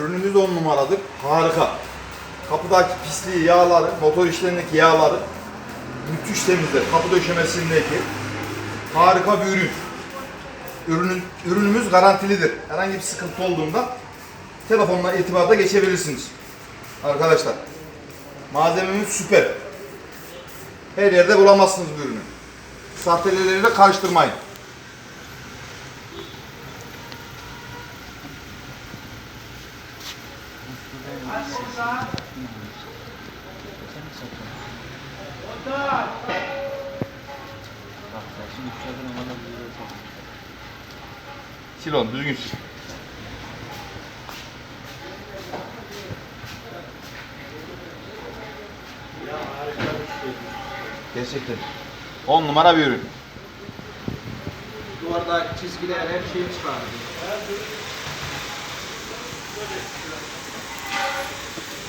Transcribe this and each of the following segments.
Ürünümüz 10 numaradır. Harika. Kapıdaki pisliği, yağları, motor işlerindeki yağları müthiş temizler. Kapı döşemesindeki harika bir ürün. Ürünün, ürünümüz garantilidir. Herhangi bir sıkıntı olduğunda telefonla irtibata geçebilirsiniz. Arkadaşlar. Malzememiz süper. Her yerde bulamazsınız bu ürünü. Sahtelileri karıştırmayın. Sil onu düzgün sil. Gerçekten. 10 numara bir ürün. Duvardaki çizgiler her şeyi çıkardı.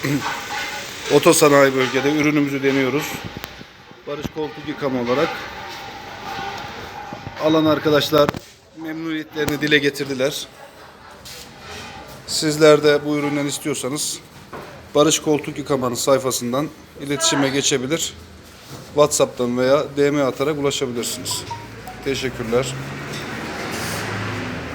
Otosanayi bölgede ürünümüzü deniyoruz. Barış koltuk yıkama olarak. Alan arkadaşlar memnuniyetlerini dile getirdiler. Sizler de bu üründen istiyorsanız Barış Koltuk Yıkama'nın sayfasından iletişime geçebilir. WhatsApp'tan veya DM atarak ulaşabilirsiniz. Teşekkürler.